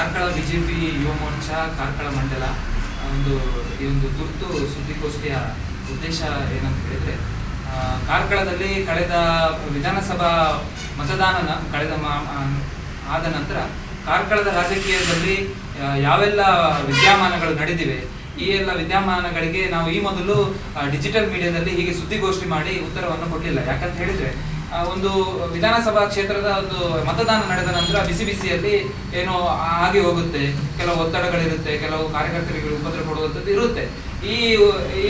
Karkala BJP Yuva Morcha, Karkala ಮಂಡಲ ಒಂದು, ಈ ಒಂದು ತುರ್ತು ಸುದ್ದಿಗೋಷ್ಠಿಯ ಉದ್ದೇಶ ಏನಂತ ಹೇಳಿದ್ರೆ ಕಾರ್ಕಳದಲ್ಲಿ ಕಳೆದ ವಿಧಾನಸಭಾ ಮತದಾನ ಕಳೆದ ಮಾ- ಆದ ನಂತರ ಕಾರ್ಕಳದ ರಾಜಕೀಯದಲ್ಲಿ ಯಾವೆಲ್ಲ ವಿದ್ಯಮಾನಗಳು ನಡೆದಿವೆ, ಈ ಎಲ್ಲ ವಿದ್ಯಮಾನಗಳಿಗೆ ನಾವು ಈ ಮೊದಲು ಡಿಜಿಟಲ್ ಮೀಡಿಯಾದಲ್ಲಿ ಹೀಗೆ ಸುದ್ದಿಗೋಷ್ಠಿ ಮಾಡಿ ಉತ್ತರವನ್ನು ಕೊಡಲಿಲ್ಲ. ಯಾಕಂತ ಹೇಳಿದ್ರೆ ಒಂದು ವಿಧಾನಸಭಾ ಕ್ಷೇತ್ರದ ಒಂದು ಮತದಾನ ನಡೆದ ನಂತರ ಬಿಸಿ ಬಿಸಿಯಲ್ಲಿ ಏನೋ ಆಗಿ ಹೋಗುತ್ತೆ. ಕೆಲವು ಒತ್ತಡಗಳಿರುತ್ತೆ, ಕೆಲವು ಕಾರ್ಯಕರ್ತರಿಗೆ ಉಪದ್ರ ಕೊಡುವಂಥದ್ದು ಇರುತ್ತೆ. ಈ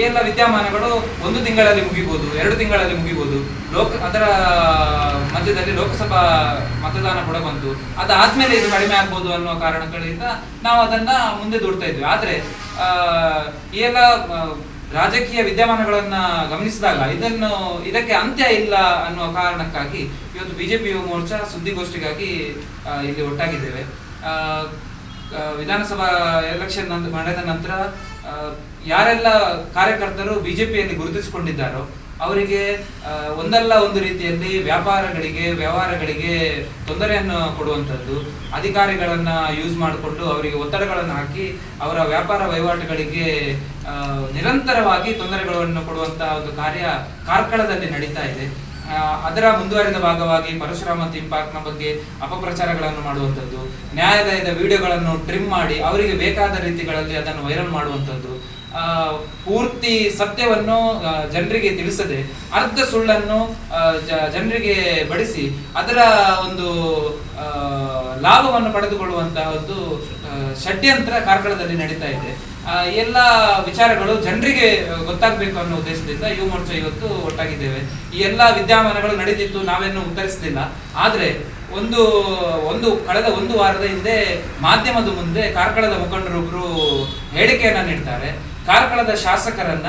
ಎಲ್ಲ ವಿದ್ಯಮಾನಗಳು ಒಂದು ತಿಂಗಳಲ್ಲಿ ಮುಗಿಬಹುದು ಎರಡು ತಿಂಗಳಲ್ಲಿ ಮುಗಿಬಹುದು ಲೋಕ, ಅದರ ಮಧ್ಯದಲ್ಲಿ ಲೋಕಸಭಾ ಮತದಾನ ಕೂಡ ಬಂತು. ಅದಾದ್ಮೇಲೆ ಇದು ಕಡಿಮೆ ಆಗ್ಬೋದು ಅನ್ನೋ ಕಾರಣಗಳಿಂದ ನಾವು ಅದನ್ನ ಮುಂದೆ ದೂಡ್ತಾ ಇದ್ವಿ. ಆದ್ರೆ ಈ ಎಲ್ಲ ರಾಜಕೀಯ ವಿದ್ಯಮಾನಗಳನ್ನ ಗಮನಿಸಿದಾಗ ಇದನ್ನು ಇದಕ್ಕೆ ಅಂತ್ಯ ಇಲ್ಲ ಅನ್ನುವ ಕಾರಣಕ್ಕಾಗಿ ಇವತ್ತು ಬಿಜೆಪಿ ಯುವ ಮೋರ್ಚಾ ಸುದ್ದಿಗೋಷ್ಠಿಗಾಗಿ ಇಲ್ಲಿ ಒಟ್ಟಾಗಿದ್ದೇವೆ. ವಿಧಾನಸಭಾ ಎಲೆಕ್ಷನ್ ನಡೆದ ನಂತರ ಯಾರೆಲ್ಲ ಕಾರ್ಯಕರ್ತರು ಬಿಜೆಪಿಯಲ್ಲಿ ಗುರುತಿಸಿಕೊಂಡಿದ್ದಾರೋ ಅವರಿಗೆ ಒಂದಲ್ಲ ಒಂದು ರೀತಿಯಲ್ಲಿ ವ್ಯಾಪಾರಗಳಿಗೆ, ವ್ಯವಹಾರಗಳಿಗೆ ತೊಂದರೆಯನ್ನು ಕೊಡುವಂಥದ್ದು, ಅಧಿಕಾರಿಗಳನ್ನು ಯೂಸ್ ಮಾಡಿಕೊಂಡು ಅವರಿಗೆ ಒತ್ತಡಗಳನ್ನು ಹಾಕಿ ಅವರ ವ್ಯಾಪಾರ ವಹಿವಾಟುಗಳಿಗೆ ನಿರಂತರವಾಗಿ ತೊಂದರೆಗಳನ್ನು ಕೊಡುವಂತಹ ಒಂದು ಕಾರ್ಯ ಕಾರ್ಕಳದಲ್ಲಿ ನಡೀತಾ ಇದೆ. ಅದರ ಮುಂದುವರಿದ ಭಾಗವಾಗಿ ಪರಶುರಾಮ ಥೀಮ್ ಪಾರ್ಕ್ನ ಬಗ್ಗೆ ಅಪಪ್ರಚಾರಗಳನ್ನು ಮಾಡುವಂಥದ್ದು, ನ್ಯಾಯಾಲಯದ ವಿಡಿಯೋಗಳನ್ನು ಟ್ರಿಮ್ ಮಾಡಿ ಅವರಿಗೆ ಬೇಕಾದ ರೀತಿಗಳಲ್ಲಿ ಅದನ್ನು ವೈರಲ್ ಮಾಡುವಂಥದ್ದು ಪೂರ್ತಿ ಸತ್ಯವನ್ನು ಜನರಿಗೆ ತಿಳಿಸದೆ, ಅರ್ಧ ಸುಳ್ಳನ್ನು ಜನರಿಗೆ ಬಡಿಸಿ, ಅದರ ಒಂದು ಲಾಭವನ್ನು ಪಡೆದುಕೊಳ್ಳುವಂತಹ ಒಂದು ಷಡ್ಯಂತ್ರ ಕಾರ್ಕಳದಲ್ಲಿ ನಡೀತಾ ಇದೆ. ಎಲ್ಲ ವಿಚಾರಗಳು ಜನರಿಗೆ ಗೊತ್ತಾಗಬೇಕು ಅನ್ನೋ ಉದ್ದೇಶದಿಂದ ಯುವ ಮೋರ್ಚಾ ಇವತ್ತು ಒಟ್ಟಾಗಿದ್ದೇವೆ. ಈ ಎಲ್ಲ ವಿದ್ಯಮಾನಗಳು ನಡೆದಿತ್ತು ನಾವೇನು ಉತ್ತರಿಸಲಿಲ್ಲ. ಆದರೆ, ಒಂದು ಒಂದು, ಕಳೆದ ಒಂದು ವಾರದ ಹಿಂದೆ ಮಾಧ್ಯಮದ ಮುಂದೆ ಕಾರ್ಕಳದ ಮುಖಂಡರೊಬ್ಬರು ಹೇಳಿಕೆಯನ್ನು ನೀಡ್ತಾರೆ. ಕಾರ್ಕಳದ ಶಾಸಕರನ್ನ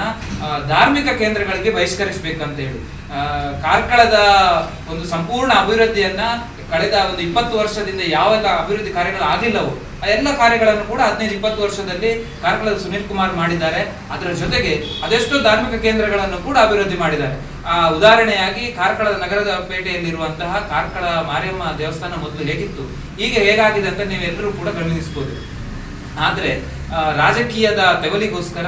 ಧಾರ್ಮಿಕ ಕೇಂದ್ರಗಳಿಗೆ ಬಹಿಷ್ಕರಿಸಬೇಕಂತ ಹೇಳಿ ಕಾರ್ಕಳದ ಒಂದು ಸಂಪೂರ್ಣ ಅಭಿವೃದ್ಧಿಯನ್ನ ಕಳೆದ ಒಂದು ಇಪ್ಪತ್ತು ವರ್ಷದಿಂದ ಯಾವೆಲ್ಲ ಅಭಿವೃದ್ಧಿ ಕಾರ್ಯಗಳು ಆಗಿಲ್ಲವೋ ಆ ಎಲ್ಲ ಕಾರ್ಯಗಳನ್ನು ಕೂಡ ಹದಿನೈದು, ಇಪ್ಪತ್ತು ವರ್ಷದಲ್ಲಿ ಕಾರ್ಕಳದ ಸುನೀಲ್ ಕುಮಾರ್ ಮಾಡಿದ್ದಾರೆ. ಅದರ ಜೊತೆಗೆ ಅದೆಷ್ಟೋ ಧಾರ್ಮಿಕ ಕೇಂದ್ರಗಳನ್ನು ಕೂಡ ಅಭಿವೃದ್ಧಿ ಮಾಡಿದ್ದಾರೆ. ಆ, ಉದಾಹರಣೆಯಾಗಿ ಕಾರ್ಕಳದ ನಗರದ ಪೇಟೆಯಲ್ಲಿರುವಂತಹ ಕಾರ್ಕಳ ಮಾರಿಯಮ್ಮ ದೇವಸ್ಥಾನ ಮೊದಲು ಹೇಗಿತ್ತು ಈಗ ಹೇಗಾಗಿದೆ ಅಂತ ನೀವೆಲ್ಲರೂ ಕೂಡ ಗಮನಿಸಬಹುದು. ಆದ್ರೆ ರಾಜಕೀಯದ ಬೆವಲಿಗೋಸ್ಕರ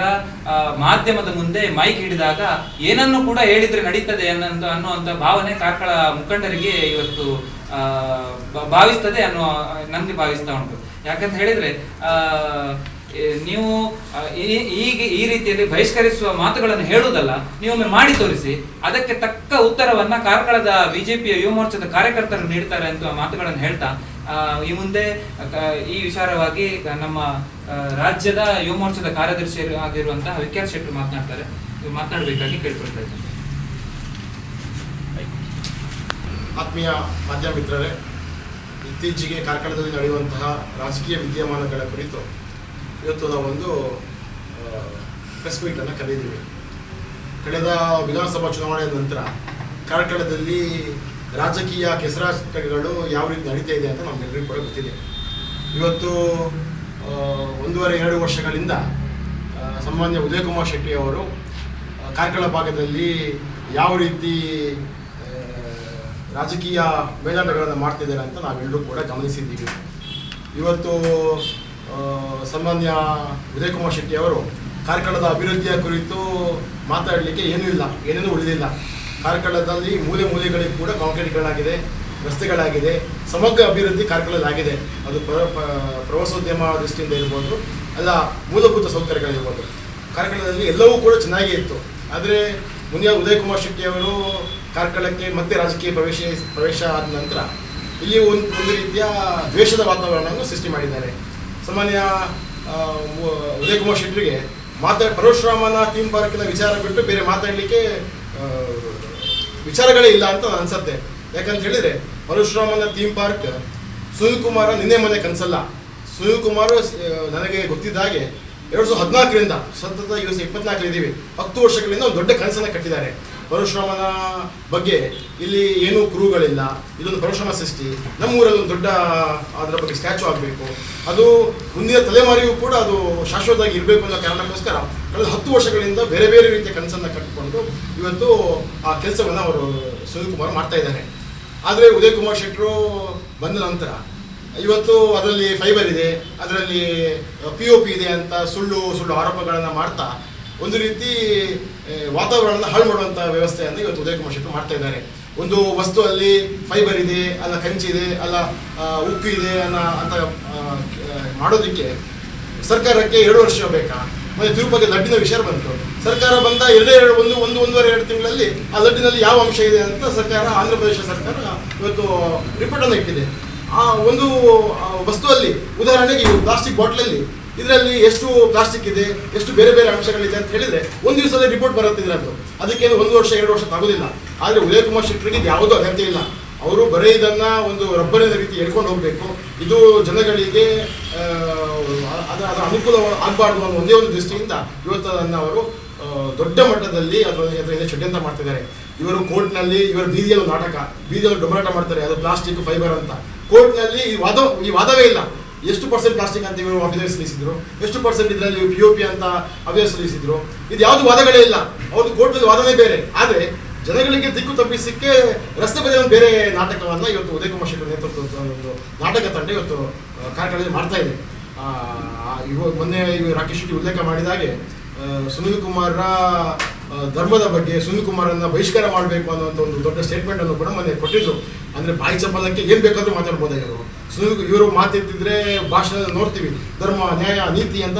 ಮಾಧ್ಯಮದ ಮುಂದೆ ಮೈಕ್ ಹಿಡಿದಾಗ ಏನನ್ನು ಕೂಡ ಹೇಳಿದ್ರೆ ನಡೀತದೆ ಅನ್ನೋ ಅನ್ನುವಂಥ ಭಾವನೆ ಕಾರ್ಕಳ ಮುಖಂಡರಿಗೆ ಇವತ್ತು ಭಾವಿಸ್ತದೆ ಅನ್ನೋ ನನಗೆ ಭಾವಿಸ್ತಾ ಉಂಟು. ಯಾಕಂತ ಹೇಳಿದ್ರೆ ನೀವು ಈಗ ಈ- ರೀತಿಯಲ್ಲಿ ಬಹಿಷ್ಕರಿಸುವ ಮಾತುಗಳನ್ನು ಹೇಳುವುದಲ್ಲ, ನೀವೊಮ್ಮೆ ಮಾಡಿ ತೋರಿಸಿ, ಅದಕ್ಕೆ ತಕ್ಕ ಉತ್ತರವನ್ನ ಕಾರ್ಕಳದ ಬಿಜೆಪಿಯ ಯುವ ಮೋರ್ಚಾದ ಕಾರ್ಯಕರ್ತರು ನೀಡ್ತಾರೆ ಅಂತ ಮಾತುಗಳನ್ನು ಹೇಳ್ತಾ ಈ ಮುಂದೆ ಈ ವಿಚಾರವಾಗಿ ನಮ್ಮ ರಾಜ್ಯದ ಯುವ ಮೋರ್ಚಾದ ಕಾರ್ಯದರ್ಶಿ ಆಗಿರುವಂತಹ ವಿಖ್ಯಾತ್ ಶೆಟ್ಟಿ ಮಾತನಾಡ್ತಾರೆ. ಮಾತನಾಡಬೇಕಾಗಿ ಕೇಳ್ಕೊಳ್ತಾ ಇದ್ದಾರೆ. ಆತ್ಮೀಯ ಮಾಧ್ಯಮ ಮಿತ್ರರೇ, ಇತ್ತೀಚೆಗೆ ಕಾರ್ಕಳದಲ್ಲಿ ನಡೆಯುವಂತಹ ರಾಜಕೀಯ ವಿದ್ಯಮಾನಗಳ ಕುರಿತು ಇವತ್ತು ಒಂದು ಪ್ರೆಸ್ ಮೀಟನ್ನು ಕರೆದಿದ್ದೀವಿ. ಕಳೆದ ವಿಧಾನಸಭಾ ಚುನಾವಣೆಯ ನಂತರ ಕಾರ್ಕಳದಲ್ಲಿ ರಾಜಕೀಯ ಕೆಸರಾಟಗಳು ಯಾವ ರೀತಿ ನಡೀತಾ ಇದೆ ಅಂತ ನಮ್ಗೆಲ್ಲರಿಗೂ ಕೂಡ ಗೊತ್ತಿದೆ. ಇವತ್ತು ಒಂದೂವರೆ, ಎರಡು ವರ್ಷಗಳಿಂದ ಸನ್ಮಾನ್ಯ ಉದಯ್ ಕುಮಾರ್ ಶೆಟ್ಟಿ ಅವರು ಕಾರ್ಕಳ ಭಾಗದಲ್ಲಿ ಯಾವ ರೀತಿ ರಾಜಕೀಯ ಮೇಲಾಟಗಳನ್ನು ಮಾಡ್ತಿದ್ದಾರೆ ಅಂತ ನಾವೆಲ್ಲರೂ ಕೂಡ ಗಮನಿಸಿದ್ದೀವಿ. ಇವತ್ತು ಸನ್ಮಾನ್ಯ ಉದಯ್ ಕುಮಾರ್ ಶೆಟ್ಟಿ ಅವರು ಕಾರ್ಕಳದ ಅಭಿವೃದ್ಧಿಯ ಕುರಿತು ಮಾತಾಡಲಿಕ್ಕೆ ಏನೂ ಇಲ್ಲ, ಏನೇನೂ ಉಳಿದಿಲ್ಲ. ಕಾರ್ಕಳದಲ್ಲಿ ಮೂಲೆ ಮೂಲೆಗಳಿಗೆ ಕೂಡ ಕಾಂಕ್ರೀಟ್ಗಳಾಗಿದೆ ರಸ್ತೆಗಳಾಗಿದೆ ಸಮಗ್ರ ಅಭಿವೃದ್ಧಿ ಕಾರ್ಕಳದಲ್ಲಾಗಿದೆ ಅದು ಪ್ರ- ಪ್ರವಾಸೋದ್ಯಮ ದೃಷ್ಟಿಯಿಂದ ಇರ್ಬೋದು ಅಲ್ಲ ಮೂಲಭೂತ ಸೌಕರ್ಯಗಳಿರ್ಬೋದು. ಕಾರ್ಕಳದಲ್ಲಿ ಎಲ್ಲವೂ ಕೂಡ ಚೆನ್ನಾಗೇ ಇತ್ತು. ಆದರೆ ಮುನಿಯ ಉದಯ್ ಕುಮಾರ್ ಶೆಟ್ಟಿ ಅವರು ಕಾರ್ಕಳಕ್ಕೆ ಮತ್ತೆ ರಾಜಕೀಯ ಪ್ರವೇಶ ಪ್ರವೇಶ ಆದ ನಂತರ ಇಲ್ಲಿ ಒಂದು ಒಂದು ರೀತಿಯ ದ್ವೇಷದ ವಾತಾವರಣವನ್ನು ಸೃಷ್ಟಿ ಮಾಡಿದ್ದಾರೆ. ಸಾಮಾನ್ಯ ಆ, ಮು- ಉದಯ್ ಕುಮಾರ್ ಶೆಟ್ಟರಿಗೆ ಮಾತಾ ಪರಶುರಾಮನ ಥೀಮ್ ಪಾರ್ಕಿನ ವಿಚಾರ ಬಿಟ್ಟು ಬೇರೆ ಮಾತಾಡಲಿಕ್ಕೆ ವಿಚಾರಗಳೇ ಇಲ್ಲ ಅಂತ ಅನ್ಸತ್ತೆ. ಯಾಕಂತ ಹೇಳಿದ್ರೆ ಪರಶುರಾಮನ ಥೀಮ್ ಪಾರ್ಕ್ ಸುನಿಲ್ ಕುಮಾರ ನಿನ್ನೆ ಮೊನ್ನೆ ಕನಸಲ್ಲ. ಸುನಿಲ್ ಕುಮಾರ್ ನನಗೆ ಗೊತ್ತಿದ್ದ ಹಾಗೆ ಎರಡು ಸಾವಿರದ ಹದಿನಾಲ್ಕರಿಂದ ಸತತ ಇವತ್ತು ಇಪ್ಪತ್ನಾಲ್ಕು ಇದ್ದೀವಿ. ಹತ್ತು ವರ್ಷಗಳಿಂದ ಒಂದು ದೊಡ್ಡ ಕನಸನ್ನು ಕಟ್ಟಿದ್ದಾರೆ. ಪರಶುರಾಮನ ಬಗ್ಗೆ ಇಲ್ಲಿ ಏನೂ ಕ್ರೂಗಳಿಲ್ಲ. ಇದೊಂದು ಪರಶುರಾಮ ಸೃಷ್ಟಿ. ನಮ್ಮೂರಲ್ಲಿ ಒಂದು ದೊಡ್ಡ, ಅದರ ಬಗ್ಗೆ ಸ್ಟ್ಯಾಚು ಆಗಬೇಕು. ಅದು ಮುಂದಿನ ತಲೆಮಾರಿಯೂ ಕೂಡ ಅದು ಶಾಶ್ವತವಾಗಿ ಇರಬೇಕು ಅನ್ನೋ ಕಾರಣಕ್ಕೋಸ್ಕರ ಕಳೆದ ಹತ್ತು ವರ್ಷಗಳಿಂದ ಬೇರೆ ಬೇರೆ ರೀತಿಯ ಕನಸನ್ನು ಕಟ್ಟಿಕೊಂಡು ಇವತ್ತು ಆ ಕೆಲಸವನ್ನು ಅವರು ಸುನಿಲ್ ಕುಮಾರ್ ಮಾಡ್ತಾ ಇದ್ದಾರೆ. ಆದರೆ ಉದಯ್ ಕುಮಾರ್ ಶೆಟ್ಟರು ಬಂದ ನಂತರ ಇವತ್ತು ಅದರಲ್ಲಿ ಫೈಬರ್ ಇದೆ, ಅದರಲ್ಲಿ ಪಿ ಒ ಪಿ ಇದೆ ಅಂತ ಸುಳ್ಳು ಸುಳ್ಳು ಆರೋಪಗಳನ್ನು ಮಾಡ್ತಾ ಒಂದು ರೀತಿ ವಾತಾವರಣನ ಹಾಳು ಮಾಡುವಂಥ ವ್ಯವಸ್ಥೆಯನ್ನು ಇವತ್ತು ಉದಯ ಕುಮಾರ್ ಶೆಟ್ಟಿ ಮಾಡ್ತಾ ಇದ್ದಾರೆ. ಒಂದು ವಸ್ತು ಅಲ್ಲಿ ಫೈಬರ್ ಇದೆ, ಅಲ್ಲ ಕಂಚಿದೆ ಅಲ್ಲ ಉಪ್ಪು ಇದೆ ಅಲ್ಲ ಅಂತ ಮಾಡೋದಕ್ಕೆ ಸರ್ಕಾರಕ್ಕೆ ಎರಡು ವರ್ಷ ಬೇಕಾ? ಮತ್ತೆ ತಿರುಪತಿ ಲಡ್ಡಿನ ವಿಷಯ ಬಂತು. ಸರ್ಕಾರ ಬಂದ ಎರಡೇ ಎರಡು, ಒಂದು ಒಂದು, ಒಂದೂವರೆ ಎರಡು ತಿಂಗಳಲ್ಲಿ ಆ ಲಡ್ಡಿನಲ್ಲಿ ಯಾವ ಅಂಶ ಇದೆ ಅಂತ ಸರ್ಕಾರ, ಆಂಧ್ರ ಪ್ರದೇಶ ಸರ್ಕಾರ ಇವತ್ತು ರಿಪೋರ್ಟ್ ಅನ್ನು ಇಟ್ಟಿದೆ. ಆ ಒಂದು ವಸ್ತುವಲ್ಲಿ ಉದಾಹರಣೆಗೆ ಪ್ಲಾಸ್ಟಿಕ್ ಬಾಟ್ಲಲ್ಲಿ ಇದರಲ್ಲಿ ಎಷ್ಟು ಪ್ಲಾಸ್ಟಿಕ್ ಇದೆ, ಎಷ್ಟು ಬೇರೆ ಬೇರೆ ಅಂಶಗಳಿದೆ ಅಂತ ಹೇಳಿದ್ರೆ ಒಂದು ದಿವಸದಲ್ಲಿ ರಿಪೋರ್ಟ್ ಬರುತ್ತೆ ಇದರದ್ದು ಅದಕ್ಕೇನು ಒಂದು ವರ್ಷ, ಎರಡು ವರ್ಷ ತಗೋದಿಲ್ಲ ಆದರೆ ಉದಯ ಕುಮಾರ್ ಶೆಟ್ಟರಿಗೆ ಇದು ಯಾವುದೂ ಅಗತ್ಯ ಇಲ್ಲ. ಅವರು ಬರೀ ಇದನ್ನು ಒಂದು ರಬ್ಬರಿನ ರೀತಿ ಎಳ್ಕೊಂಡು ಹೋಗಬೇಕು. ಇದು ಜನಗಳಿಗೆ ಅದು ಅದರ ಅನುಕೂಲ ಆಗಬಾರ್ದು ಅನ್ನೋ ಒಂದೇ ಒಂದು ದೃಷ್ಟಿಯಿಂದ ಇವತ್ತು ಅದನ್ನು ಅವರು ದೊಡ್ಡ ಮಟ್ಟದಲ್ಲಿ ಅದರ ಅದರಿಂದ ಷಡ್ಯಂತ್ರ ಮಾಡ್ತಿದ್ದಾರೆ. ಇವರು ಕೋರ್ಟ್ನಲ್ಲಿ ಇವರ ಬೀದಿಯಲ್ಲಿ ನಾಟಕ, ಬೀದಿಯಲ್ಲಿ ಡೊಮರಾಟ ಮಾಡ್ತಾರೆ, ಅದು ಪ್ಲಾಸ್ಟಿಕ್ ಫೈಬರ್ ಅಂತ. ಕೋರ್ಟ್ನಲ್ಲಿ ಈ ವಾದ, ಈ ವಾದವೇ ಇಲ್ಲ. ಎಷ್ಟು ಪರ್ಸೆಂಟ್ ಪ್ಲಾಸ್ಟಿಕ್ ಅಂತ ಇವರು ಅಫಿಡವಿಟ್ ಸಲ್ಲಿಸಿದ್ರು ಎಷ್ಟು ಪರ್ಸೆಂಟ್ ಇದರಲ್ಲಿ ಪಿ ಯು ಪಿ ಅಂತ ಅಫಿಡವಿಟ್ ಸಲ್ಲಿಸಿದ್ರು ಇದು ಯಾವುದು ವಾದಗಳೇ ಇಲ್ಲ. ಅವ್ರದ್ದು ಕೋರ್ಟ್ ವಾದನೇ ಬೇರೆ. ಆದರೆ, ಜನಗಳಿಗೆ ದಿಕ್ಕು ತಪ್ಪಿಸಲಿಕ್ಕೆ ರಸ್ತೆ ಬದಿಯ ಬೇರೆ ನಾಟಕವನ್ನು ಇವತ್ತು ಉದಯ ಕುಮಾರ್ ಶೆಟ್ಟರ್ ನೇತೃತ್ವದ ಒಂದು ನಾಟಕ ತಂಡ ಇವತ್ತು ಕಾರ್ಯಕ್ರಮದಲ್ಲಿ ಮಾಡ್ತಾ ಇದೆ. ಇವ ಮೊನ್ನೆ ರಾಕೇಶ್ ಶೆಟ್ಟಿ ಉಲ್ಲೇಖ ಮಾಡಿದಾಗೆ ಸುನೀಲ್ ಕುಮಾರ್ ಧರ್ಮದ ಬಗ್ಗೆ ಸುನಿಲ್ ಕುಮಾರನ್ನ ಬಹಿಷ್ಕಾರ ಮಾಡಬೇಕು ಅನ್ನುವಂಥ ಒಂದು ದೊಡ್ಡ ಸ್ಟೇಟ್ಮೆಂಟ್ ಅನ್ನು ಕೂಡ ಮೊನ್ನೆ ಕೊಟ್ಟಿದ್ರು. ಅಂದ್ರೆ ಬಾಯಿ ಚಪ್ಪಲಕ್ಕೆ ಏನ್ ಬೇಕಾದ್ರೂ ಮಾತಾಡ್ಬೋದಾಗಿರೋ ಸುನಿಲ್, ಇವರು ಮಾತಿದ್ರೆ ಭಾಷಣ ನೋಡ್ತೀವಿ. ಧರ್ಮ, ನ್ಯಾಯ, ನೀತಿ ಅಂತ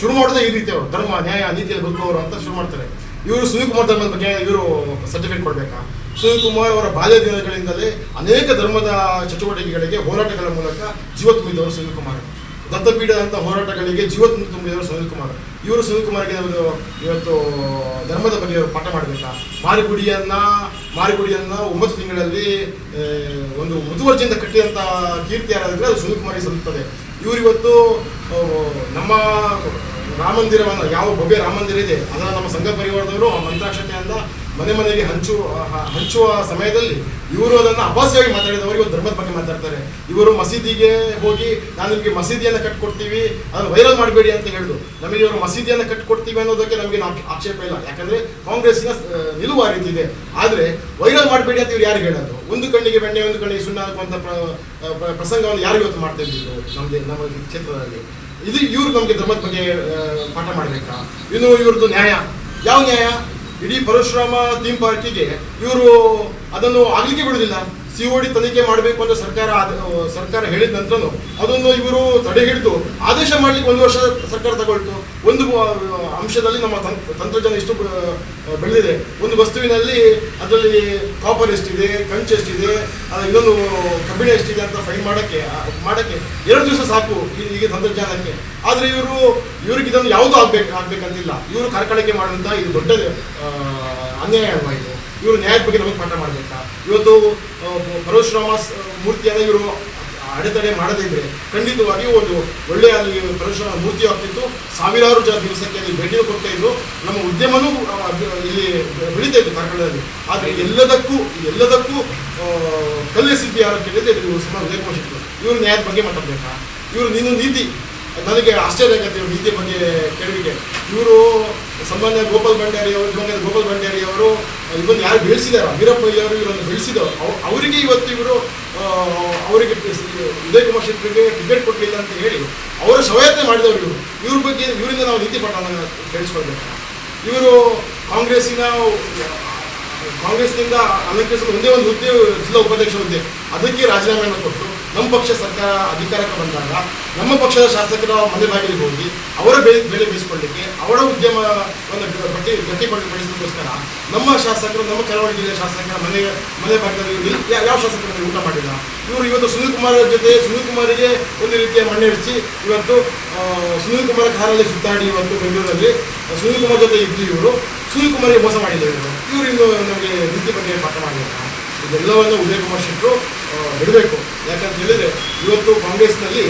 ಶುರು ಮಾಡೋದೇ ಈ ರೀತಿ ಅವರು. ಧರ್ಮ, ನ್ಯಾಯ, ನೀತಿಯಲ್ಲಿ ಬದುಕುವವರು ಅಂತ ಶುರು ಮಾಡ್ತಾರೆ. ಇವರು ಸುನೀಲ್ ಕುಮಾರ್ ಧರ್ಮದ ಬಗ್ಗೆ ಇವರು ಸರ್ಟಿಫಿಕೇಟ್ ಕೊಡ್ಬೇಕಾ? ಸುನಿಲ್ ಕುಮಾರ್ ಅವರ ಬಾಲ್ಯ ದಿನಗಳಿಂದಲೇ ಅನೇಕ ಧರ್ಮದ ಚಟುವಟಿಕೆಗಳಿಗೆ ಹೋರಾಟಗಳ ಮೂಲಕ ಜೀವ ತುಂಬಿದವರು ಸುನಿಲ್ ಕುಮಾರ್ ದತ್ತಪೀಠದಂಥ ಹೋರಾಟಗಳಿಗೆ ಜೀವ ತುಂಬಿದವರು ಸುನೀಲ್ ಕುಮಾರ್ ಇವರು ಸುನಿಲ್ ಕುಮಾರ್ಗೆ ಇವತ್ತು ಧರ್ಮದ ಬಗ್ಗೆ ಪಾಠ ಮಾಡಬೇಕಾ? ಮಾರಿಗುಡಿಯನ್ನ ಮಾರಿಗುಡಿಯನ್ನ ಒಂಬತ್ತು ತಿಂಗಳಲ್ಲಿ ಒಂದು ಮುತುವರ್ಜಿಯಿಂದ ಕಟ್ಟಿದಂಥ ಕೀರ್ತಿ ಯಾರಾದ್ರೆ ಅದು ಸುನಿಲ್ ಕುಮಾರ್ಗೆ ಸಲ್ಲುತ್ತದೆ. ಇವರಿವತ್ತು ನಮ್ಮ ರಾಮಂದಿರವನ್ನ, ಯಾವ ಭವ್ಯ ರಾಮಂದಿರ ಇದೆ, ಅದನ್ನ ನಮ್ಮ ಸಂಘ ಪರಿವಾರದವರು ಆ ಮಂತ್ರಾಕ್ಷತೆಯಿಂದ ಮನೆ ಮನೆಗೆ ಹಂಚು ಹಂಚುವ ಸಮಯದಲ್ಲಿ ಇವರು ಅದನ್ನು ಅಪಾಸ್ಯವಾಗಿ ಮಾತಾಡಿದವರು ಇವರು ಧರ್ಮದ ಬಗ್ಗೆ ಮಾತಾಡ್ತಾರೆ. ಇವರು ಮಸೀದಿಗೆ ಹೋಗಿ, ನಾನು ನಿಮಗೆ ಮಸೀದಿಯನ್ನು ಕಟ್ಕೊಡ್ತೀವಿ, ಅದನ್ನು ವೈರಲ್ ಮಾಡಬೇಡಿ ಅಂತ ಹೇಳಿದ್ರು ನಮಗೆ ಇವರು ಮಸೀದಿಯನ್ನು ಕಟ್ಕೊಡ್ತೀವಿ ಅನ್ನೋದಕ್ಕೆ ನಮಗೆ ಆಕ್ಷೇಪ ಇಲ್ಲ. ಯಾಕಂದರೆ ಕಾಂಗ್ರೆಸ್ಸಿನ ನಿಲುವು ಆ ರೀತಿ ಇದೆ. ಆದರೆ ವೈರಲ್ ಮಾಡಬೇಡಿ ಅಂತ ಇವ್ರು ಯಾರು ಹೇಳೋದು? ಒಂದು ಕಣ್ಣಿಗೆ ಬೆಣ್ಣೆ, ಒಂದು ಕಣ್ಣಿಗೆ ಸುಣ್ಣ ಹಾಕುವಂಥ ಪ್ರ- ಪ್ರ- ಪ್ರಸಂಗವನ್ನು ಯಾರು ಇವತ್ತು ಮಾಡ್ತಾ ಇದ್ದೀವಿ ನಮ್ಮದೇ ನಮ್ಮ ಕ್ಷೇತ್ರದಲ್ಲಿ. ಇದು ಇವರು ನಮಗೆ ಧರ್ಮದ ಬಗ್ಗೆ ಪಾಠ ಮಾಡಬೇಕಾ? ಇನ್ನು ಇವ್ರದ್ದು ನ್ಯಾಯ. ಯಾವ ನ್ಯಾಯ? ಇಡೀ ಪರಶುರಾಮ ಥೀಮ್ ಪಾರ್ಕಿಗೆ ಇವರು ಅದನ್ನು ಆಗ್ಲಿಕ್ಕೆ ಬಿಡುವುದಿಲ್ಲ ಸಿ ಡಿ ತನಿಖೆ ಮಾಡಬೇಕು ಅಂತ ಸರ್ಕಾರ ಸರ್ಕಾರ ಹೇಳಿದ ನಂತರನು ಅದನ್ನು ಇವರು ತಡೆ ಹಿಡಿದು ಆದೇಶ ಮಾಡ್ಲಿಕ್ಕೆ ಒಂದು ವರ್ಷ ಸರ್ಕಾರ ತಗೊಳ್ತು. ಒಂದು ಅಂಶದಲ್ಲಿ ನಮ್ಮ ತಂತ್ರಜ್ಞಾನ ಎಷ್ಟು ಬ- ಬೆಳೆದಿದೆ. ಒಂದು ವಸ್ತುವಿನಲ್ಲಿ ಅದರಲ್ಲಿ ಕಾಪರ್ ಎಷ್ಟಿದೆ, ಕಂಚು ಎಷ್ಟಿದೆ ಇನ್ನೊಂದು ಕಬ್ಬಿಣ ಎಷ್ಟಿದೆ ಅಂತ ಫೈನ್ ಮಾಡೋಕ್ಕೆ ಮಾಡೋಕ್ಕೆ ಎರಡು ದಿವಸ ಸಾಕು ಈಗ ತಂತ್ರಜ್ಞಾನಕ್ಕೆ. ಆದರೆ ಇವರು, ಇವ್ರಿಗೆ ಇದನ್ನು ಯಾವುದೂ ಆಗ್ಬೇಕು, ಆಗ್ಬೇಕಂತಿಲ್ಲ. ಇವರು ಕಾರ್ಕಳಕ್ಕೆ ಮಾಡುವಂಥ ಇದು ದೊಡ್ಡ ಅನ್ಯಾಯ ಇವರು ನ್ಯಾಯದ ಬಗ್ಗೆ ನಮಗೆ ಪಾಠ ಮಾಡಬೇಕಾ? ಇವತ್ತು ಪರಶುರಾಮ ಮೂರ್ತಿಯನ್ನು ಇವರು ಅಡೆತಡೆ ಮಾಡದಿದ್ರೆ ಖಂಡಿತವಾಗಿಯೂ ಒಂದು ಒಳ್ಳೆಯ ಅಲ್ಲಿ ಪರಶುರಾಮ ಮೂರ್ತಿ ಆಗ್ತಿತ್ತು. ಸಾವಿರಾರು ಜನ ದಿವಸಕ್ಕೆ ಅಲ್ಲಿ ಭೇಟಿ ಕೊಡ್ತಾ ಇದ್ರು. ನಮ್ಮ ಉದ್ಯಮನೂ ಇಲ್ಲಿ ಬೆಳೀತಾ ಇತ್ತು ಕಾರ್ಕಳದಲ್ಲಿ ಆದರೆ ಎಲ್ಲದಕ್ಕೂ ಎಲ್ಲದಕ್ಕೂ ಕಲ್ಲೆಸಿದ್ದು ಯಾರು ಕೇಳಿದ್ರೆ ಇವರು ಸುಮಾರು ಉದಯ ಕುಮಾರ್ ಇವರು ನ್ಯಾಯದ ಬಗ್ಗೆ ಮಾತಾಡಬೇಕಾ? ಇವರು ನಿನ್ನ ನೀತಿ, ನನಗೆ ಆಶ್ಚರ್ಯ ಆಗುತ್ತೆ ನೀತಿ ಬಗ್ಗೆ ಕೇಳುವಿಕೆ ಇವರು ಸಾಮಾನ್ಯ ಗೋಪಾಲ್ ಭಂಡಾರಿ ಅವರು ದಿವಂಗತ ಗೋಪಾಲ್ ಭಂಡಾರಿ ಅವರು ಇವತ್ತು ಯಾರು ಬೆಳೆಸಿದಾರ? ವೀರಪ್ಪಯ್ಯ ಅವರು ಇವರನ್ನು ಬೆಳೆಸಿದ್ರು ಅವ್- ಅವರಿಗೆ ಇವತ್ತು ಇವರು ಅವರಿಗೆ ಉದಯ ಕುಮಾರ್ ಶೆಟ್ಟರಿಗೆ ಟಿಕೆಟ್ ಕೊಟ್ಟಿಲ್ಲ ಅಂತ ಹೇಳಿ ಅವರು ಶವಯಾತ್ರೆ ಮಾಡಿದವರು ಇವರು. ಇವ್ರ ಬಗ್ಗೆ ಇವರಿಂದ ನಾವು ನೀತಿ ಪಾಠವನ್ನು ಕೇಳಿಸ್ಕೊಳ್ಬೇಕು. ಇವರು ಕಾಂಗ್ರೆಸ್ಸಿನ ಕಾಂಗ್ರೆಸ್ನಿಂದ ಅಲಂಕರಿಸಿದ ಒಂದೇ ಒಂದು ಹುದ್ದೆ, ಜಿಲ್ಲಾ ಉಪಾಧ್ಯಕ್ಷ ಹುದ್ದೆ. ಅದಕ್ಕೆ ರಾಜೀನಾಮೆಯನ್ನು ಕೊಟ್ಟು ನಮ್ಮ ಪಕ್ಷ ಸರ್ಕಾರ ಅಧಿಕಾರಕ್ಕೆ ಬಂದಾಗ, ನಮ್ಮ ಪಕ್ಷದ ಶಾಸಕರ ಮನೆ ಬಾಗಿಲಿಗೆ ಹೋಗಿ, ಅವರ ಬೆಲೆ ಬೆಲೆ ಬೀಸಿಕೊಳ್ಳಿಕ್ಕೆ, ಅವರ ಉದ್ಯಮವನ್ನು ಗಟ್ಟಿ ಗಟ್ಟಿಪಡಿಸಲಿಕ್ಕೋಸ್ಕರ ನಮ್ಮ ಶಾಸಕರು, ನಮ್ಮ ಕರಾವಳಿ ಜಿಲ್ಲೆಯ ಶಾಸಕರ ಮನೆ ಮನೆ ಬಾಗಿಲಲ್ಲಿ ಯಾವ ಶಾಸಕರು ಊಟ ಮಾಡಿಲ್ಲ. ಇವರು ಇವತ್ತು ಸುನೀಲ್ ಕುಮಾರ್ ಜೊತೆ, ಸುನೀಲ್ ಕುಮಾರಿಗೆ ಒಂದು ರೀತಿಯ ಮಣ್ಣೆರಿಸಿ ಇವತ್ತು ಸುನೀಲ್ ಕುಮಾರ್ ಕಾರಲ್ಲಿ ಸುತ್ತಾಡಿ ಇವತ್ತು ಬೆಂಗಳೂರಲ್ಲಿ, ಸುನೀಲ್ ಕುಮಾರ್ ಜೊತೆ ಇದ್ದು ಇವರು, ಸುನೀಲ್ ಕುಮಾರಿಗೆ ಮೋಸ ಮಾಡಿದ್ದಾರೆ. ಇವರು ಇವರು ಇನ್ನು ನಮಗೆ ನೀತಿ ಬಗ್ಗೆ ಪಾಠ ಮಾಡಿದ್ದಾರೆ ಇದೆಲ್ಲವನ್ನು ಉದಯ ಕುಮಾರ್ ಶೆಟ್ಟರು ಬಿಡಬೇಕು. ಯಾಕಂತ ಹೇಳಿದ್ರೆ ಇವತ್ತು ಕಾಂಗ್ರೆಸ್ನಲ್ಲಿ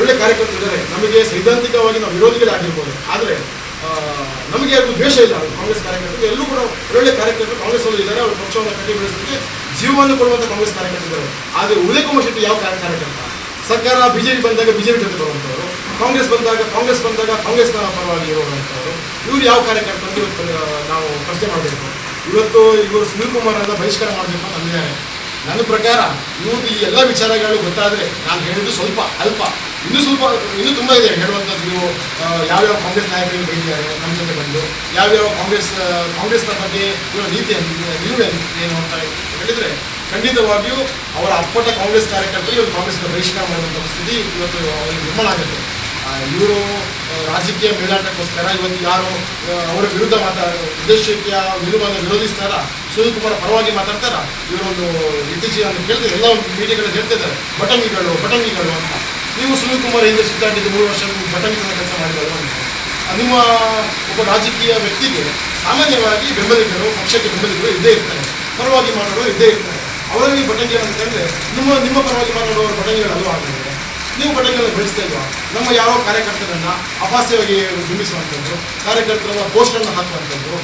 ಒಳ್ಳೆ ಕಾರ್ಯಕರ್ತರಿದ್ದಾರೆ ನಮಗೆ ಸೈದ್ಧಾಂತಿಕವಾಗಿ ನಾವು ವಿರೋಧಿಗಳಾಗಿರ್ಬೋದು. ಆದರೆ ನಮಗೆ ಅದು ದ್ವೇಷ ಇಲ್ಲ. ಕಾಂಗ್ರೆಸ್ ಕಾರ್ಯಕರ್ತರು, ಎಲ್ಲರೂ ಕೂಡ ಒಳ್ಳೆ ಕಾರ್ಯಕರ್ತರು. ಕಾಂಗ್ರೆಸ್ ಅವರು ಇದ್ದಾರೆ. ಅವರು ಪಕ್ಷವನ್ನು ಕಟ್ಟಿ ಬೆಳೆಸಲಿಕ್ಕೆ ಜೀವವನ್ನು ಕೊಡುವಂಥ ಕಾಂಗ್ರೆಸ್ ಕಾರ್ಯಕರ್ತರಿದ್ದಾರೆ ಆದರೆ ಉದಯ ಕುಮಾರ್ ಶೆಟ್ಟಿ ಯಾವ ಕಾರ್ಯ- ಕಾರ್ಯಕರ್ತ? ಸರ್ಕಾರ ಬಿಜೆಪಿ ಬಂದಾಗ ಬಿಜೆಪಿ ಜೊತೆ ಬರುವಂಥವ್ರು ಕಾಂಗ್ರೆಸ್ ಬಂದಾಗ ಕಾಂಗ್ರೆಸ್ ಬಂದಾಗ ಕಾಂಗ್ರೆಸ್ನ ಪರವಾಗಿ ಇರುವಂಥವ್ರು. ಇವರು ಯಾವ ಕಾರ್ಯಕರ್ತರು ನಾವು ಪ್ರಶ್ನೆ ಮಾಡಬೇಕು. ಇವತ್ತು ಇವರು ಸುನೀಲ್ ಕುಮಾರ್ ಅಂತ ಬಹಿಷ್ಕಾರ ಮಾಡಬೇಕು ಅನ್ಯಾಯ ನನ್ನ ಪ್ರಕಾರ ಇವ್ರದ್ದು ಈ ಎಲ್ಲ ವಿಚಾರಗಳು ಗೊತ್ತಾದರೆ ನಾನು ಹೇಳಿದ್ದು ಸ್ವಲ್ಪ ಅಲ್ಪ. ಇನ್ನೂ ಸ್ವಲ್ಪ, ಇನ್ನೂ ತುಂಬ ಇದೆ. ಹೇಳುವಂಥದ್ದು ನೀವು ಯಾವ್ಯಾವ ಕಾಂಗ್ರೆಸ್ ನಾಯಕರಿಗೆ ಬೈದಿದ್ದಾರೆ, ನಮ್ಮ ಜೊತೆ ಬಂದು, ಯಾವ್ಯಾವ ಕಾಂಗ್ರೆಸ್ ಕಾಂಗ್ರೆಸ್ನ ಬಗ್ಗೆ ಇವರ ನೀತಿ ನೀವೇ ಏನು ಅಂತ ಹೇಳಿದರೆ ಖಂಡಿತವಾಗಿಯೂ ಅವರ ಅಪ್ಪಟ ಕಾಂಗ್ರೆಸ್ ಕಾರ್ಯಕರ್ತರು ಇವತ್ತು ಕಾಂಗ್ರೆಸ್ನ ಬಹಿಷ್ಕಾರ ಮಾಡುವಂಥ ಸ್ಥಿತಿ ಇವತ್ತು ನಿರ್ಮಾಣ ಆಗುತ್ತೆ. ಇವರು ರಾಜಕೀಯ ಮೇಲಾಟಕ್ಕೋಸ್ಕರ ಇವತ್ತು ಯಾರು ಅವರ ವಿರುದ್ಧ ಮಾತಾಡ, ಉದ್ದೇಶಕ್ಕೆ ನಿಲುವನ್ನು ವಿರೋಧಿಸ್ತಾರ ಸುನೀಲ್ ಪರವಾಗಿ ಮಾತಾಡ್ತಾರ? ಇವರೊಂದು ಇತ್ತೀಚೆಗೆ ಕೇಳ್ತೇವೆ ಎಲ್ಲ ಮೀಡಿಯಾಗಳಲ್ಲಿ ಹೇಳ್ತಿದ್ದಾರೆ ಬಟಮಿಗಳು ಬಟಮಿಗಳು ಅಂತ. ನೀವು ಸುನೀಲ್ ಕುಮಾರ್ ಹಿಂದೆ ಸುತ್ತಾಡಿದ್ದು ಮೂರು ವರ್ಷ ನೀವು ಬಟಂಗಿಗಳ ಕೆಲಸ ಮಾಡಿದ್ದಾರೆ ಅಂತ. ನಿಮ್ಮ ಒಬ್ಬ ರಾಜಕೀಯ ವ್ಯಕ್ತಿಗೆ ಸಾಮಾನ್ಯವಾಗಿ ಬೆಂಬಲಿಗರು, ಪಕ್ಷಕ್ಕೆ ಬೆಂಬಲಿಗರು ಇದ್ದೇ ಇರ್ತಾರೆ. ಪರವಾಗಿ ಮಾಡೋರು ಇದ್ದೇ ಇರ್ತಾರೆ. ಅವರಲ್ಲಿ ಬಟಂಗಿ ಅಂತಂದ್ರೆ ನಿಮ್ಮ ನಿಮ್ಮ ಪರವಾಗಿ ಮಾಡೋರು ಬಟಂಗಿಗಳು ಆಗಿದ್ದಾರೆ ನೀವು ಬಟಂಗಿಗಳನ್ನು ಬೆಳೆಸ್ತಾ ಇಲ್ವಾ ನಮ್ಮ ಯಾವ ಕಾರ್ಯಕರ್ತರನ್ನ ಅಪಾಸ್ಯವಾಗಿ ಬಿಂಬಿಸುವಂಥದ್ದು ಕಾರ್ಯಕರ್ತರ ಪೋಸ್ಟನ್ನು ಹಾಕುವಂಥದ್ದು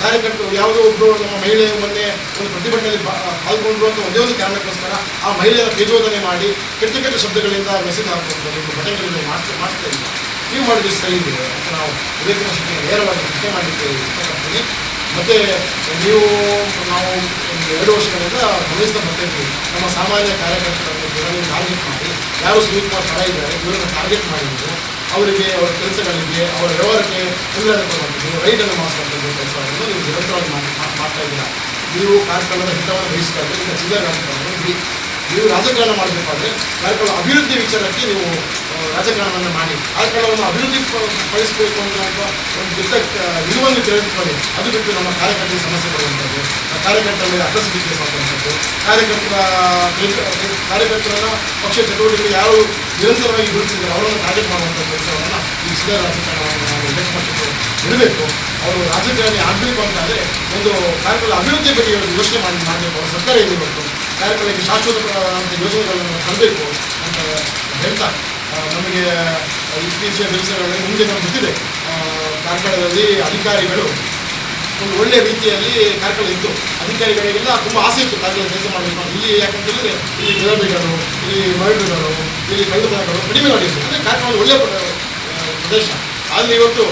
ಕಾರ್ಯಕರ್ತರು ಯಾವುದೋ ಒಬ್ಬರು ನಮ್ಮ ಮಹಿಳೆ ಮೊನ್ನೆ ಒಂದು ಪ್ರತಿಭಟನೆಯಲ್ಲಿ ಪಾಲ್ಗೊಂಡ್ರು ಅಂತ ಒಂದೇ ಒಂದು ಕಾರಣಕ್ಕೋಸ್ಕರ ಆ ಮಹಿಳೆಯರ ಪ್ರಚೋದನೆ ಮಾಡಿ ಕೆಟ್ಟ ಕೆಟ್ಟ ಶಬ್ದಗಳಿಂದ ಮೆಸೇಜ್ ಹಾಕುವಂಥದ್ದು ಘಟಕಗಳಿಂದ ಮಾಡ್ತಾ ಮಾಡ್ತಾ ಇಲ್ಲ ನೀವು ಮಾಡಿದ್ರು ಸರಿ ಇದೆ ಅಂತ ನಾವು ವಿವೇಚನ ಶಕ್ತಿಯನ್ನು ನೇರವಾಗಿ ಪ್ರಶ್ನೆ ಮಾಡಿದ್ದೇವೆ ಇಷ್ಟಪಡ್ತೀನಿ ಮತ್ತು ನೀವು ನಾವು ಒಂದು ಎರಡು ವರ್ಷಗಳಿಂದ ಗಮನಿಸ್ತಾ ಬರ್ತಾ ಇದ್ದೀವಿ. ನಮ್ಮ ಸಾಮಾನ್ಯ ಕಾರ್ಯಕರ್ತರನ್ನು ಕೂಡ ಟಾರ್ಗೆಟ್ ಮಾಡಿ ಯಾರು ಸುನೀಲ್ ಕುಮಾರ್ ಪರ ಇದ್ದಾರೆ ಇವರನ್ನು ಟಾರ್ಗೆಟ್ ಮಾಡಿದ್ರು ಅವರಿಗೆ, ಅವರ ಕೆಲಸಗಳಿಗೆ, ಅವರ ವ್ಯವಹಾರಕ್ಕೆ ತೊಂದರೆ ಕೊಡುವಂಥದ್ದು ರೈಡನ್ನು ಮಾಡಿಸುವಂಥದ್ದು ಕೆಲಸವನ್ನು ನೀವು ನಿರಂತರವಾಗಿ ಮಾಡ್ತಾ ಇದ್ದೀರಾ. ನೀವು ಕಾರ್ಯಕ್ರಮದ ಹಿತವನ್ನು ವಹಿಸ್ತಾ ಇದ್ದೀರಿ. ಜಿಲ್ಲಾ ನೀವು ರಾಜಕಾರಣ ಮಾಡಬೇಕಾದ್ರೆ ಕಾರ್ಯಕ್ರಮ ಅಭಿವೃದ್ಧಿ ವಿಚಾರಕ್ಕೆ ನೀವು ರಾಜಕಾರಣವನ್ನು ಮಾಡಿ ಕಾರ್ಯಕ್ರಮವನ್ನು ಅಭಿವೃದ್ಧಿ ಪ- ಪಡಿಸಬೇಕು ಅನ್ನುವಂಥ ಒಂದು ದಿಟ್ಟ ಇರುವನ್ನು ತೆಗೆದುಕೊಳ್ಳಿ ಅದು ಬಿಟ್ಟು ನಮ್ಮ ಕಾರ್ಯಕರ್ತರಿಗೆ ಸಮಸ್ಯೆ ಬರುವಂಥದ್ದು ಆ ಕಾರ್ಯಕರ್ತರಲ್ಲಿ ಅಟ್ರಾಸಿಟಿ ಕೇಸ್ ಮಾಡುವಂಥದ್ದು ಕಾರ್ಯಕರ್ತರ ಕಾರ್ಯಕರ್ತರನ್ನು ಪಕ್ಷ ಚಟುವಟಿಕೆ ಯಾರು ನಿರಂತರವಾಗಿ ಗುರುತಿಸಿದ್ದಾರೆ ಅವರನ್ನು ಟಾರ್ಗೆಟ್ ಮಾಡುವಂಥ ಕೆಲಸವನ್ನು ಈ ಸಿದ್ಧ ರಾಜಕಾರಣವನ್ನು ನಾವು ಎಲೆಕ್ಟ್ ಮಾಡಿಕೊಂಡು ಇರಬೇಕು. ಅವರು ರಾಜಕಾರಣಿ ಆಗಬೇಕು ಅಂತಾದರೆ ಒಂದು ಕಾರ್ಯಕ್ರಮ ಅಭಿವೃದ್ಧಿ ಬಗ್ಗೆ ಯೋಚನೆ ಮಾಡಿ ಮಾಡಬೇಕು ಅವರು ಸರ್ಕಾರ ಇರಬೇಕು ಕಾರ್ಯಕ್ರಮಕ್ಕೆ ಶಾಶ್ವತ ಯೋಜನೆಗಳನ್ನು ತರಬೇಕು ಅಂತ ಹೇಳ್ತಾ ಆ, ನಮಗೆ ಇತ್ತೀಚಿನ ದಿವಸಗಳಲ್ಲಿ ಮುಂದೆ ನಮ್ಗೆ ಗೊತ್ತಿದೆ ಕಾರ್ಕಳದಲ್ಲಿ ಅಧಿಕಾರಿಗಳು. ಒಂದು ಒಳ್ಳೆಯ ರೀತಿಯಲ್ಲಿ ಕಾರ್ಕಳ ಇತ್ತು. ಅಧಿಕಾರಿಗಳಿಗೆಲ್ಲ ತುಂಬ ಆಸೆ ಇತ್ತು ಕಾರ್ಕಳ ಕೆಲಸ ಮಾಡಬೇಕು ಇಲ್ಲಿ ಯಾಕಂತಂದರೆ ಇಲ್ಲಿ ಗಲಭೆಗಳು, ಇಲ್ಲಿ ಮರಳುಗಳು, ಇಲ್ಲಿ ಕಳ್ಳತನಗಳು ಕಡಿಮೆ ಮಾಡಿತ್ತು ಅಂದರೆ ಕಾರ್ಕಳ ಒಳ್ಳೆಯ ಪ್ರ- ಪ್ರದೇಶ. ಆದರೆ ಇವತ್ತು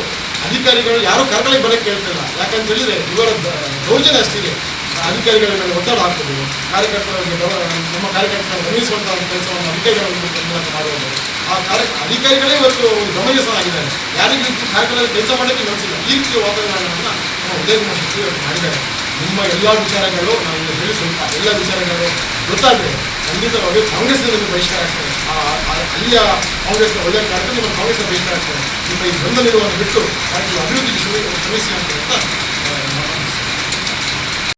ಅಧಿಕಾರಿಗಳು ಯಾರೂ ಕಾರ್ಕಳಕ್ಕೆ ಬರೋಕ್ಕೆ ಕೇಳ್ತಿಲ್ಲ ಯಾಕಂತ ಹೇಳಿದ್ರೆ, ಇವರ ದೌರ್ಜನ ಅಷ್ಟಿದೆ. ಅಧಿಕಾರಿಗಳ ಮೇಲೆ ಒತ್ತಡ ಆಗ್ತದೆ ಕಾರ್ಯಕರ್ತರಿಗೆ ನಮ್ಮ ಕಾರ್ಯಕರ್ತರನ್ನು ಗಮನಿಸುವಂತಹ ಕೆಲಸವನ್ನು ಅಧಿಕಾರಿಗಳ ಮೂಲಕ ಮಾಡುವುದು ಆ ಕಾರ್ಯ ಅಧಿಕಾರಿಗಳೇ ಇವತ್ತು ಗಮನಿಸಲಾಗಿದ್ದಾರೆ. ಯಾರಿಗೂ ಈ ಕಾರ್ಯಕ್ರಮದಲ್ಲಿ ಕೆಲಸ ಮಾಡೋಕ್ಕೆ ಮನಸ್ಸಿಲ್ಲ ಈ ರೀತಿಯ ವಾತಾವರಣವನ್ನು ನಮ್ಮ ಉದಯ ಮಾಡಿದ್ದಾರೆ. ನಿಮ್ಮ ಎಲ್ಲ ವಿಚಾರಗಳು ನಾವು ಇಲ್ಲಿ ಹೇಳಿ ಸ್ವಲ್ಪ ಎಲ್ಲ ವಿಚಾರಗಳು ಗೊತ್ತಾದರೆ ಖಂಡಿತವಾಗಿ ಕಾಂಗ್ರೆಸ್ನಲ್ಲಿ ಬಹಿಷ್ಕಾರ ಆಗ್ತದೆ. ಅಲ್ಲಿಯ ಕಾಂಗ್ರೆಸ್ನ ಒಳ್ಳೆಯ ಕಾರ್ಯಕ್ರಮ ನಿಮ್ಮ ಕಾಂಗ್ರೆಸ್ನ ಬಹಿಷ್ಕಾರ ಆಗ್ತದೆ. ನಿಮ್ಮ ಈ ಬಂಧನಿರುವನ್ನು ಬಿಟ್ಟು ಅಭಿವೃದ್ಧಿ ಶ್ರಮಿಸಿ ಅಂತ